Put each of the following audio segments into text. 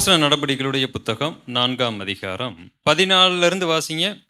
அப்போசன நடவடிக்கைகளுடைய புத்தகம் நான்காம் அதிகாரம் பதினாலுல இருந்து வாசிங்க.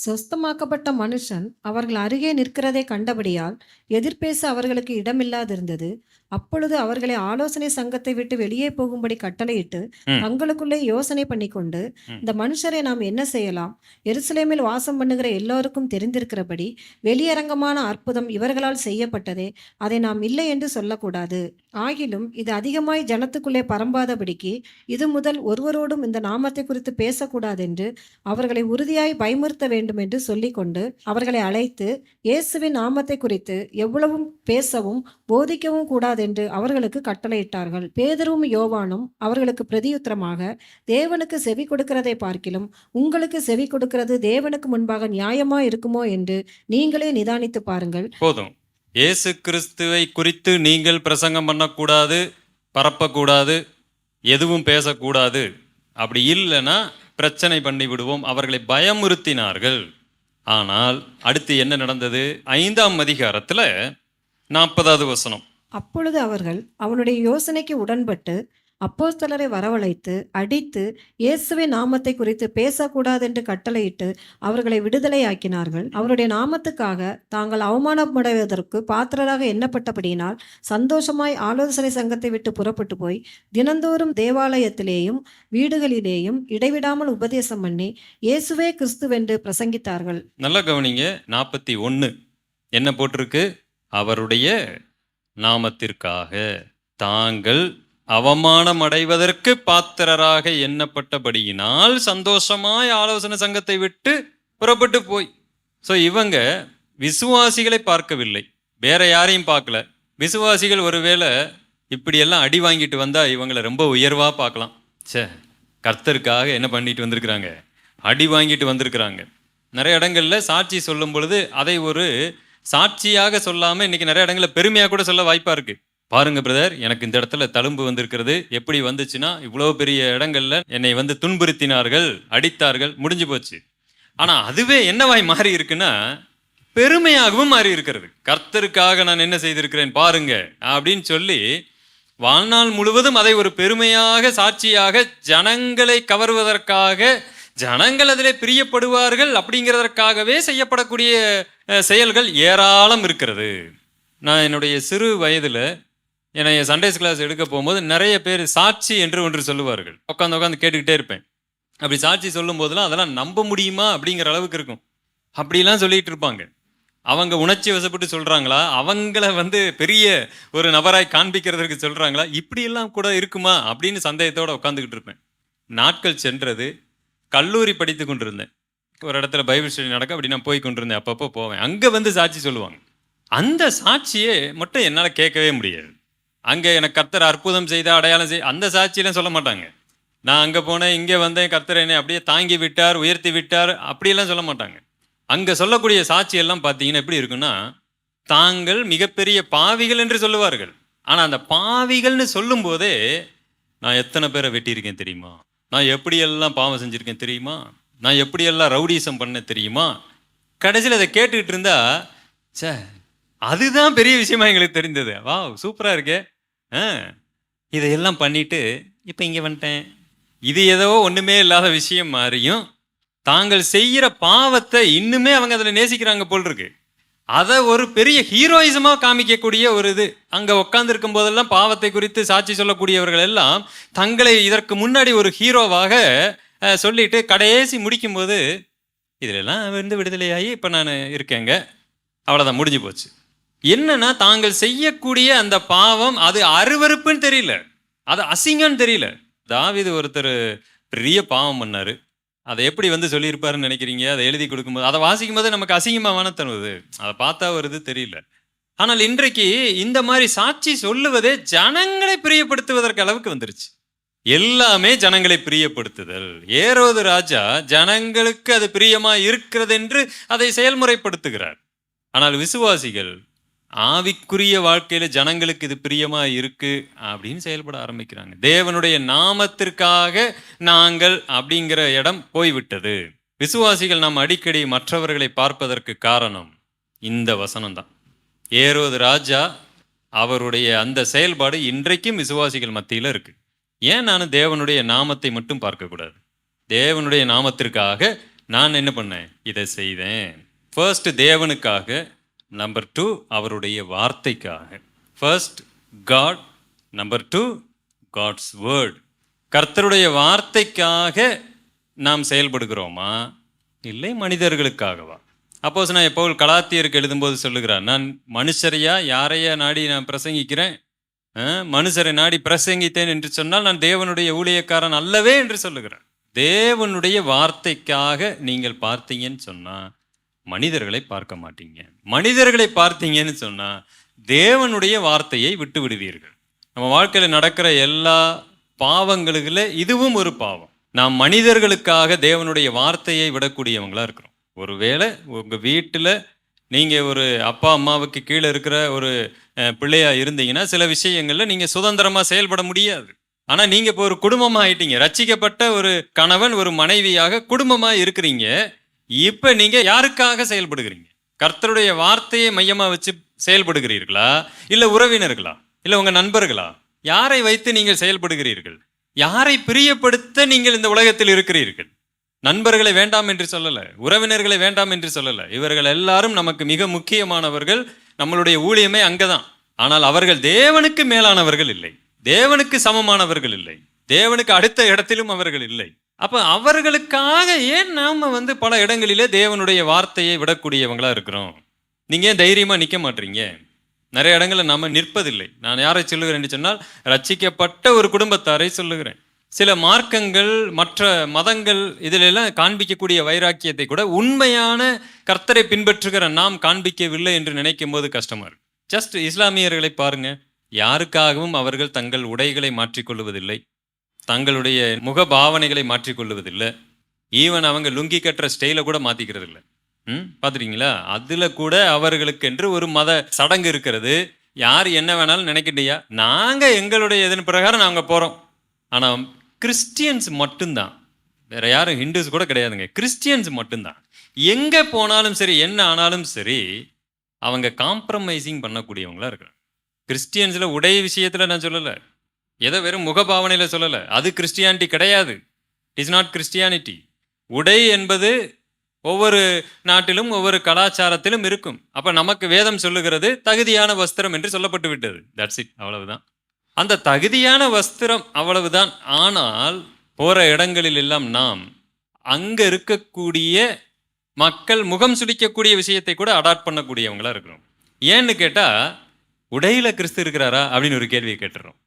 சொஸ்தமாக்கப்பட்ட மனுஷன் அவர்கள் அருகே நிற்கிறதை கண்டபடியால் எதிர்பேச அவர்களுக்கு இடமில்லாதிருந்தது அப்பொழுது அவர்களை ஆலோசனை சங்கத்தை விட்டு வெளியே போகும்படி கட்டளையிட்டு. தங்களுக்குள்ளே யோசனை பண்ணிக்கொண்டு. இந்த மனுஷரை நாம் என்ன செய்யலாம் எருசலேமில் வாசம் பண்ணுகிற எல்லோருக்கும் தெரிந்திருக்கிறபடி வெளியரங்கமான அற்புதம் இவர்களால் செய்யப்பட்டதே அதை நாம் இல்லை என்று சொல்லக்கூடாது ஆகிலும் இது அதிகமாய் ஜனத்துக்குள்ளே பரம்பாதபடிக்கு இது முதல் ஒருவரோடும் இந்த நாமத்தை குறித்து பேசக்கூடாதென்று அவர்களை உறுதியாய் பயமுறுத்த வேண்டும் என்று சொல்லிக்கொண்டு அவர்களை அழைத்து இயேசுவின் நாமத்தை குறித்து எவ்வளவும் பேசவும் போதிக்கவும் கூடாதென்று அவர்களுக்கு கட்டளையிட்டார்கள். பேதரும் யோவானும் அவர்களுக்கு பிரதியுத்தரமாக தேவனுக்கு செவி கொடுக்கிறதை பார்க்கிலும் உங்களுக்கு செவி கொடுக்கிறது தேவனுக்கு முன்பாக நியாயமா இருக்குமோ என்று நீங்களே நிதானித்து பாருங்கள். போதும். இயேசு கிறிஸ்துவை குறித்து நீங்கள் பிரசங்கம் பண்ணக்கூடாது பரப்பக்கூடாது எதுவும் பேசக்கூடாது. அப்படி இல்லைன்னா பிரச்சனை பண்ணி விடுவோம். அவர்களை பயமுறுத்தினார்கள். ஆனால் அடுத்து என்ன நடந்தது? ஐந்தாம் அதிகாரத்தில் நாற்பதாவது வசனம். அப்பொழுது அவர்கள் அவனுடைய யோசனைக்கு உடன்பட்டு அப்போஸ்தலரை வரவழைத்து அடித்து இயேசுவை நாமத்தை குறித்து பேசக்கூடாதென்று கட்டளையிட்டு அவர்களை விடுதலையாக்கினார்கள். அவருடைய நாமத்துக்காக தாங்கள் அவமானமடைவதற்கு பாத்திரராக எண்ணப்பட்டபடியினால் சந்தோஷமாய் ஆலோசனை சங்கத்தை விட்டு புறப்பட்டு போய் தினந்தோறும் தேவாலயத்திலேயும் வீடுகளிலேயும் இடைவிடாமல் உபதேசம் பண்ணி இயேசுவே கிறிஸ்துவென்று பிரசங்கித்தார்கள். நல்லா கவனிங்க. நாற்பத்தி ஒன்று என்ன போட்டிருக்கு? அவருடைய நாமத்திற்காக தாங்கள் அவமானம் அடைவதற்கு பாத்திரராக எண்ணப்பட்டபடியினால் சந்தோஷமாய் ஆலோசனை சங்கத்தை விட்டு புறப்பட்டு போய். ஸோ இவங்க விசுவாசிகளை பார்க்கவில்லை. வேற யாரையும் பார்க்கல. விசுவாசிகள் ஒருவேளை இப்படியெல்லாம் அடி வாங்கிட்டு வந்தால் இவங்களை ரொம்ப உயர்வாக பார்க்கலாம். ச்சே கர்த்தருக்காக என்ன பண்ணிட்டு வந்திருக்கிறாங்க? அடி வாங்கிட்டு வந்திருக்கிறாங்க. நிறைய இடங்களில் சாட்சி சொல்லும் பொழுது அதை ஒரு சாட்சியாக சொல்லாமல் இன்றைக்கி நிறைய இடங்களில் பெருமையாக கூட சொல்ல வாய்ப்பாக இருக்குது பாருங்க பிரதர் எனக்கு இந்த இடத்துல தழும்பு வந்திருக்கிறது. எப்படி வந்துச்சுன்னா இவ்வளோ பெரிய இடங்கள்ல என்னை வந்து துன்புறுத்தினார்கள் அடித்தார்கள் முடிஞ்சு போச்சு. ஆனால் அதுவே என்னவாய் மாறி இருக்குன்னா பெருமையாகவும் மாறி இருக்கிறது. கர்த்தருக்காக நான் என்ன செய்திருக்கிறேன் பாருங்க அப்படின்னு சொல்லி வாழ்நாள் முழுவதும் அதை ஒரு பெருமையாக சாட்சியாக ஜனங்களை கவர்வதற்காக ஜனங்கள் அதிலே பிரியப்படுவார்கள் அப்படிங்கிறதற்காகவே செய்யப்படக்கூடிய செயல்கள் ஏராளம் இருக்கிறது. நான் என்னுடைய சிறு வயதில் என்னை சண்டேஸ் கிளாஸ் எடுக்க போகும்போது நிறைய பேர் சாட்சி என்று ஒன்று சொல்லுவார்கள். உட்காந்து உட்காந்து கேட்டுக்கிட்டே இருப்பேன். அப்படி சாட்சி சொல்லும் போதெல்லாம் அதெல்லாம் நம்ப முடியுமா அப்படிங்கிற அளவுக்கு இருக்கும். அப்படிலாம் சொல்லிட்டு இருப்பாங்க. அவங்க உணர்ச்சி வசப்பட்டு சொல்கிறாங்களா அவங்கள வந்து பெரிய ஒரு நபராய் காண்பிக்கிறதுக்கு சொல்கிறாங்களா இப்படியெல்லாம் கூட இருக்குமா அப்படின்னு சந்தேகத்தோடு உட்காந்துக்கிட்டு இருப்பேன். நாட்கள் சென்றது. கல்லூரி படித்து கொண்டிருந்தேன். ஒரு இடத்துல பைபிள் ஸ்டடி நடக்க அப்படி நான் போய் கொண்டிருந்தேன். அப்பப்போ போவேன். அங்கே வந்து சாட்சி சொல்லுவாங்க. அந்த சாட்சியே மட்டும் என்னால் கேட்கவே முடியாது. அங்கே எனக்கு கர்த்தர் அற்புதம் செய்த அடையாளம் செய் அந்த சாட்சியெல்லாம் சொல்ல மாட்டாங்க. நான் அங்கே போனேன் இங்கே வந்தேன் கர்த்தர் என்னை அப்படியே தாங்கி விட்டார் உயர்த்தி விட்டார் அப்படியெல்லாம் சொல்ல மாட்டாங்க. அங்கே சொல்லக்கூடிய சாட்சியெல்லாம் பார்த்தீங்கன்னா எப்படி இருக்குன்னா தாங்கள் மிகப்பெரிய பாவிகள் என்று சொல்லுவார்கள். ஆனால் அந்த பாவிகள்னு சொல்லும்போதே நான் எத்தனை பேரை வெட்டியிருக்கேன் தெரியுமா? நான் எப்படியெல்லாம் பாவம் செஞ்சுருக்கேன் தெரியுமா? நான் எப்படியெல்லாம் ரவுடிசம் பண்ண தெரியுமா? கடைசியில் அதை கேட்டுக்கிட்டு இருந்தா சே அதுதான் பெரிய விஷயமா எங்களுக்கு தெரிந்தது. வா சூப்பராக இருக்கே. ஆ இதையெல்லாம் பண்ணிட்டு இப்போ இங்கே வந்துட்டேன். இது ஏதோ ஒன்றுமே இல்லாத விஷயம் மாதிரியும் தாங்கள் செய்கிற பாவத்தை இன்னுமே அவங்க அதில் நேசிக்கிறாங்க போல் இருக்கு. அதை ஒரு பெரிய ஹீரோயிசமாக காமிக்கக்கூடிய ஒரு இது. அங்கே உட்காந்துருக்கும் போதெல்லாம் பாவத்தை குறித்து சாட்சி சொல்லக்கூடியவர்கள் எல்லாம் தங்களை இதற்கு முன்னாடி ஒரு ஹீரோவாக சொல்லிட்டு கடைசி முடிக்கும்போது இதிலெல்லாம் வந்து விடுதலையாகி இப்போ நான் இருக்கேங்க. அவ்வளோதான் முடிஞ்சு போச்சு. என்னன்னா தாங்கள் செய்யக்கூடிய அந்த பாவம் அது அருவருப்புன்னு தெரியல. அது அசிங்கம்னு தெரியல. தாவிது ஒருத்தர் பெரிய பாவம் பண்ணாரு. அதை எப்படி வந்து சொல்லியிருப்பாருன்னு நினைக்கிறீங்க? அதை எழுதி கொடுக்கும்போது அதை வாசிக்கும் போது நமக்கு அசிங்கமாக தருவது அதை பார்த்தா வருது தெரியல. ஆனால் இன்றைக்கு இந்த மாதிரி சாட்சி சொல்லுவதே ஜனங்களை பிரியப்படுத்துவதற்கு அளவுக்கு வந்துருச்சு. எல்லாமே ஜனங்களை பிரியப்படுத்துதல். ஏரோது ராஜா ஜனங்களுக்கு அது பிரியமா இருக்கிறது என்று அதை செயல்முறைப்படுத்துகிறார். ஆனால் விசுவாசிகள் ஆவிக்குரிய வாழ்க்கையில ஜனங்களுக்கு இது பிரியமா இருக்கு அப்படின்னு செயல்பட ஆரம்பிக்கிறாங்க. தேவனுடைய நாமத்திற்காக நாங்கள் அப்படிங்கிற இடம் போய்விட்டது. விசுவாசிகள் நாம் அடிக்கடி மற்றவர்களை பார்ப்பதற்கு காரணம் இந்த வசனம் தான் ஏரோது ராஜா அவருடைய அந்த செயல்பாடு இன்றைக்கும் விசுவாசிகள் மத்தியில் இருக்கு. ஏன் நான் தேவனுடைய நாமத்தை மட்டும் பார்க்கக்கூடாது தேவனுடைய நாமத்திற்காக நான் என்ன பண்ணேன்? இதை செய்தேன். ஃபர்ஸ்ட் தேவனுக்காக நம்பர் டூ அவருடைய வார்த்தைக்காக. First God number two God's word கர்த்தருடைய வார்த்தைக்காக நாம் செயல்படுகிறோமா? இல்லை மனிதர்களுக்காகவா? அப்போஸ் நான் எப்போ கலாத்தியருக்கு எழுதும்போது சொல்லுகிறார் நான் மனுஷரையா? யாரையா நாடி நான் பிரசங்கிக்கிறேன்? மனுஷரை நாடி பிரசங்கித்தேன் என்று சொன்னால் நான் தேவனுடைய ஊழியக்காரன் அல்லவே என்று சொல்லுகிறேன் தேவனுடைய வார்த்தைக்காக நீங்கள் பார்த்தீங்கன்னு சொன்னால் மனிதர்களை பார்க்க மாட்டீங்க. மனிதர்களை பார்த்தீங்கன்னு சொன்னால் தேவனுடைய வார்த்தையை விட்டு விடுவீர்கள் நம்ம வாழ்க்கையில் நடக்கிற எல்லா பாவங்களுக்குல இதுவும் ஒரு பாவம். நாம் மனிதர்களுக்காக தேவனுடைய வார்த்தையை விடக்கூடியவங்களாக இருக்கிறோம். ஒருவேளை உங்கள் வீட்டில் நீங்கள் ஒரு அப்பா அம்மாவுக்கு கீழே இருக்கிற ஒரு பிள்ளையாக இருந்தீங்கன்னா சில விஷயங்களில் நீங்கள் சுதந்திரமாக செயல்பட முடியாது. ஆனால் நீங்கள் இப்போ ஒரு குடும்பமாக ஆயிட்டீங்க ரச்சிக்கப்பட்ட ஒரு கணவன் ஒரு மனைவியாக குடும்பமாக இருக்கிறீங்க. இப்போ நீங்கள் யாருக்காக செயல்படுகிறீங்க? கர்த்தருடைய வார்த்தையை மையமாக வச்சு செயல்படுகிறீர்களா? இல்லை உறவினர்களா? இல்லை உங்கள் நண்பர்களா? யாரை வைத்து நீங்கள் செயல்படுகிறீர்கள்? யாரை பிரியப்படுத்த நீங்கள் இந்த உலகத்தில் இருக்கிறீர்கள்? நண்பர்களை வேண்டாம் என்று சொல்லலை உறவினர்களை வேண்டாம் என்று சொல்லலை. இவர்கள் எல்லாரும் நமக்கு மிக முக்கியமானவர்கள். நம்மளுடைய ஊழியமே அங்கே தான் ஆனால் அவர்கள் தேவனுக்கு மேலானவர்கள் இல்லை. தேவனுக்கு சமமானவர்கள் இல்லை. தேவனுக்கு அடுத்த இடத்திலும் அவர்கள் இல்லை. அப்ப அவர்களுக்காக ஏன் நாம வந்து பல இடங்களிலே தேவனுடைய வார்த்தையை விடக்கூடியவங்களா இருக்கிறோம்? நீங்க ஏன் தைரியமா நிக்க மாட்டீங்க? நிறைய இடங்களில் நாம நிற்பதில்லை. நான் யாரை சொல்லுகிறேன் என்று சொன்னால் ரட்சிக்கப்பட்ட ஒரு குடும்பத்தாரை சொல்லுகிறேன். சில மார்க்கங்கள் மற்ற மதங்கள் இதிலெல்லாம் காண்பிக்கக்கூடிய வைராக்கியத்தை கூட உண்மையான கர்த்தரை பின்பற்றுகிற நாம் காண்பிக்கவில்லை என்று நினைக்கும் போது கஸ்டமர் இருக்கு. ஜஸ்ட் இஸ்லாமியர்களை பாருங்க. யாருக்காகவும் அவர்கள் தங்கள் உடைகளை மாற்றிக்கொள்வதில்லை. தங்களுடைய முக பாவனைகளை மாற்றிக்கொள்வதில்லை ஈவன் அவங்க லுங்கி கட்டுற ஸ்டைலை கூட மாற்றிக்கிறது இல்லை ம்? பார்த்துட்டீங்களா அதில் கூட அவர்களுக்கென்று ஒரு மத சடங்கு இருக்கிறது. யார் என்ன வேணாலும் நினைக்கிட்டியா? நாங்கள் எங்களுடைய இதன் பிரகாரம் நாங்கள் போகிறோம் ஆனால் கிறிஸ்டியன்ஸ் மட்டும்தான். வேற யாரும் ஹிந்துஸ் கூட கிடையாதுங்க. கிறிஸ்டியன்ஸ் மட்டும்தான். எங்கே போனாலும் சரி என்ன ஆனாலும் சரி அவங்க காம்ப்ரமைசிங் பண்ணக்கூடியவங்களாக இருக்கிறாங்க கிறிஸ்டியன்ஸில் உடை விஷயத்தில் நான் சொல்லலை. எதை வெறும் முகபாவனையில் சொல்லலை. அது கிறிஸ்டியானிட்டி கிடையாது. இஸ் நாட் கிறிஸ்டியானிட்டி உடை என்பது ஒவ்வொரு நாட்டிலும் ஒவ்வொரு கலாச்சாரத்திலும் இருக்கும். அப்போ நமக்கு வேதம் சொல்லுகிறது தகுதியான வஸ்திரம் என்று சொல்லப்பட்டு விட்டது. தட்ஸ் இட் அவ்வளவுதான். அந்த தகுதியான வஸ்திரம் அவ்வளவுதான். ஆனால் போகிற இடங்களில் எல்லாம் நாம் அங்கே இருக்கக்கூடிய மக்கள் முகம் சுடிக்கக்கூடிய விஷயத்தை கூட அடாப்ட் பண்ணக்கூடியவங்களாக இருக்கிறோம். ஏன்னு கேட்டால் உடையில கிறிஸ்து இருக்கிறாரா அப்படின்னு ஒரு கேள்வியை கேட்டுறோம்.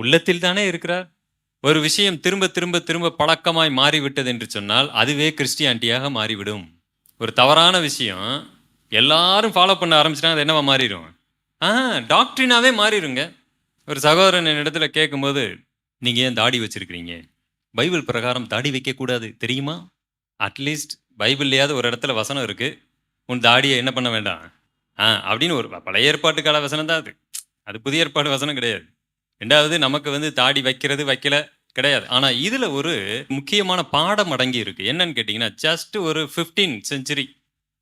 உள்ளத்தில் தானே இருக்கிறார்? ஒரு விஷயம் திரும்ப திரும்ப திரும்ப பழக்கமாய் மாறிவிட்டது என்று சொன்னால் அதுவே கிறிஸ்டியானிட்டியாக மாறிவிடும். ஒரு தவறான விஷயம். எல்லாரும் ஃபாலோ பண்ண ஆரம்பிச்சிட்டாங்க அது என்னவா மாறிடும்? ஆ டாக்டரினாவே மாறிடுங்க. ஒரு சகோதரன் என்னிடத்துல கேட்கும்போது நீங்கள் ஏன் தாடி வச்சுருக்கிறீங்க? பைபிள் பிரகாரம் தாடி வைக்கக்கூடாது தெரியுமா? அட்லீஸ்ட் பைபிள்லையாவது ஒரு இடத்துல வசனம் இருக்குது உன் தாடியை என்ன பண்ண வேண்டாம்? ஆ அப்படின்னு ஒரு பழைய ஏற்பாட்டு கால வசனம் தான் அது. அது புதிய ஏற்பாடு வசனம் கிடையாது. ரெண்டாவது நமக்கு வந்து தாடி வைக்கிறது வைக்கல கிடையாது. ஆனால் இதில் ஒரு முக்கியமான பாடம் அடங்கி இருக்கு. என்னன்னு கேட்டிங்கன்னா ஜஸ்ட் ஒரு 15 செஞ்சுரி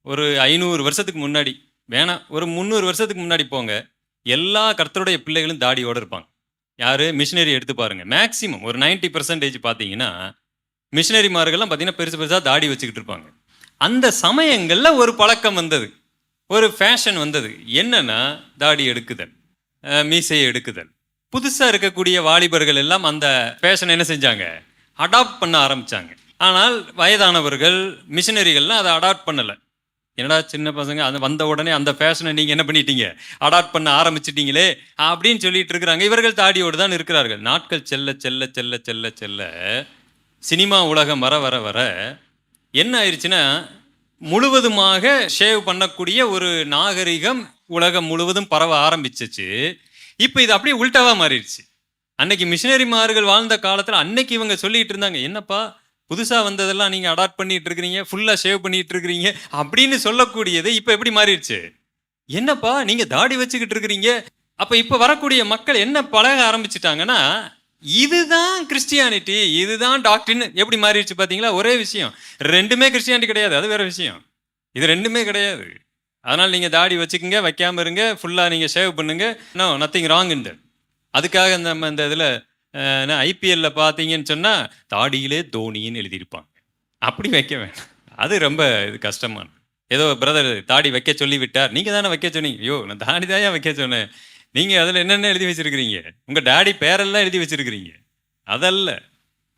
ஒரு ஐநூறு வருஷத்துக்கு முன்னாடி வேணாம் ஒரு முந்நூறு வருஷத்துக்கு முன்னாடி போங்க எல்லா கர்த்தருடைய பிள்ளைகளும் தாடியோடு இருப்பாங்க. யார்? மிஷினரி எடுத்து பாருங்கள் மேக்ஸிமம் ஒரு 90% பர்சன்டேஜ் பார்த்தீங்கன்னா மிஷினரிமார்கள்லாம் பார்த்தீங்கன்னா பெருசு பெருசாக தாடி வச்சுக்கிட்டு இருப்பாங்க. அந்த சமயங்களில் ஒரு பழக்கம் வந்தது. ஒரு ஃபேஷன் வந்தது. என்னென்னா தாடி எடுக்குதல் மீசையை எடுக்குதல். புதுசாக இருக்கக்கூடிய வாலிபர்கள் எல்லாம் அந்த ஃபேஷனை என்ன செஞ்சாங்க? அடாப்ட் பண்ண ஆரம்பித்தாங்க ஆனால் வயதானவர்கள் மிஷினரிகள்லாம் அதை அடாப்ட் பண்ணலை. என்னடா சின்ன பசங்க அது வந்த உடனே அந்த ஃபேஷனை நீங்கள் என்ன பண்ணிட்டீங்க? அடாப்ட் பண்ண ஆரம்பிச்சிட்டிங்களே அப்படின்னு சொல்லிட்டு இருக்கிறாங்க. இவர்கள் தாடியோடு தான் இருக்கிறார்கள். நாட்கள் செல்ல செல்ல செல்ல செல்ல செல்ல சினிமா உலகம் வர வர வர என்ன ஆயிடுச்சுன்னா முழுவதுமாக ஷேவ் பண்ணக்கூடிய ஒரு நாகரிகம் உலகம் முழுவதும் பரவ ஆரம்பிச்சிச்சு. இப்போ இது அப்படியே உல்டாவா மாறிடுச்சு. அன்னைக்கு மிஷினரிமார்கள் வாழ்ந்த காலத்தில் அன்னைக்கு இவங்க சொல்லிட்டு இருந்தாங்க என்னப்பா புதுசாக வந்ததெல்லாம் நீங்கள் அடாப்ட் பண்ணிட்டு இருக்கிறீங்க ஃபுல்லாக சேவ் பண்ணிட்டு இருக்கிறீங்க அப்படின்னு சொல்லக்கூடியது இப்போ எப்படி மாறிடுச்சு? என்னப்பா நீங்கள் தாடி வச்சுக்கிட்டு இருக்கிறீங்க? அப்போ இப்போ வரக்கூடிய மக்கள் என்ன பழக ஆரம்பிச்சிட்டாங்கன்னா இதுதான் கிறிஸ்டியானிட்டி இதுதான் டாக்டரின் எப்படி மாறிடுச்சு பார்த்தீங்களா ஒரே விஷயம் ரெண்டுமே கிறிஸ்டியானிட்டி கிடையாது அது வேற விஷயம். இது ரெண்டுமே கிடையாது. அதனால் நீங்கள் தாடி வச்சுக்கோங்க வைக்காம இருங்க ஃபுல்லாக நீங்கள் ஷேவ் பண்ணுங்க. நோ நத்திங் ராங் இந்த அதுக்காக நம்ம இந்த இதில் ஐபிஎல்ல பார்த்தீங்கன்னு சொன்னால் தாடியிலே தோனின்னு எழுதியிருப்பாங்க. அப்படி வைக்க வேணாம். அது ரொம்ப இது கஷ்டமான. ஏதோ பிரதர் தாடி வைக்க சொல்லி விட்டார் தானே வைக்க சொன்னீங்க. ஐயோ நான் தாடி தான் வைக்க சொன்னேன். நீங்கள் அதில் என்னென்ன எழுதி வச்சுருக்கிறீங்க? உங்கள் டாடி பேரெல்லாம் எழுதி வச்சுருக்கிறீங்க. அதல்ல.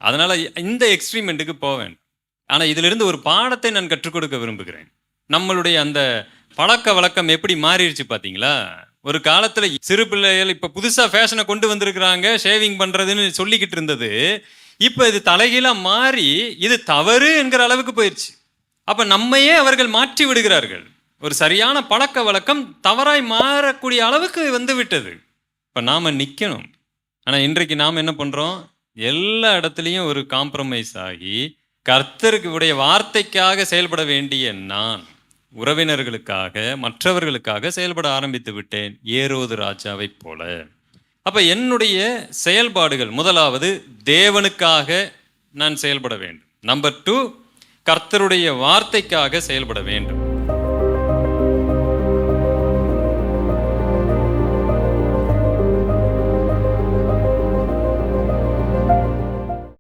அதனால் இந்த எக்ஸ்ட்ரீமெண்ட்டுக்கு போவேன். ஆனால் இதிலிருந்து ஒரு பாடத்தை நான் கற்றுக் கொடுக்க விரும்புகிறேன். நம்மளுடைய அந்த பழக்க வழக்கம் எப்படி மாறிடுச்சு பார்த்தீங்களா ஒரு காலத்தில் சிறு பிள்ளைகள் இப்போ புதுசாக ஃபேஷனை கொண்டு வந்திருக்கிறாங்க ஷேவிங் பண்ணுறதுன்னு சொல்லிக்கிட்டு இருந்தது. இப்போ இது தலைகீழாக மாறி இது தவறு என்கிற அளவுக்கு போயிடுச்சு அப்போ நம்மையே அவர்கள் மாற்றி விடுகிறார்கள். ஒரு சரியான பழக்க வழக்கம் தவறாய் மாறக்கூடிய அளவுக்கு வந்து விட்டது. இப்போ நாம் நிற்கணும் ஆனால் இன்றைக்கு நாம் என்ன பண்ணுறோம் எல்லா இடத்துலையும் ஒரு காம்ப்ரமைஸ் ஆகி கர்த்தருக்கு உடைய வார்த்தைக்காக செயல்பட வேண்டிய நான் உறவினர்களுக்காக மற்றவர்களுக்காக செயல்பட ஆரம்பித்து விட்டேன் ஏரோது ராஜாவைப் போல. அப்போ என்னுடைய செயல்பாடுகள் முதலாவது தேவனுக்காக நான் செயல்பட வேண்டும். நம்பர் டூ கர்த்தருடைய வார்த்தைக்காக செயல்பட வேண்டும்.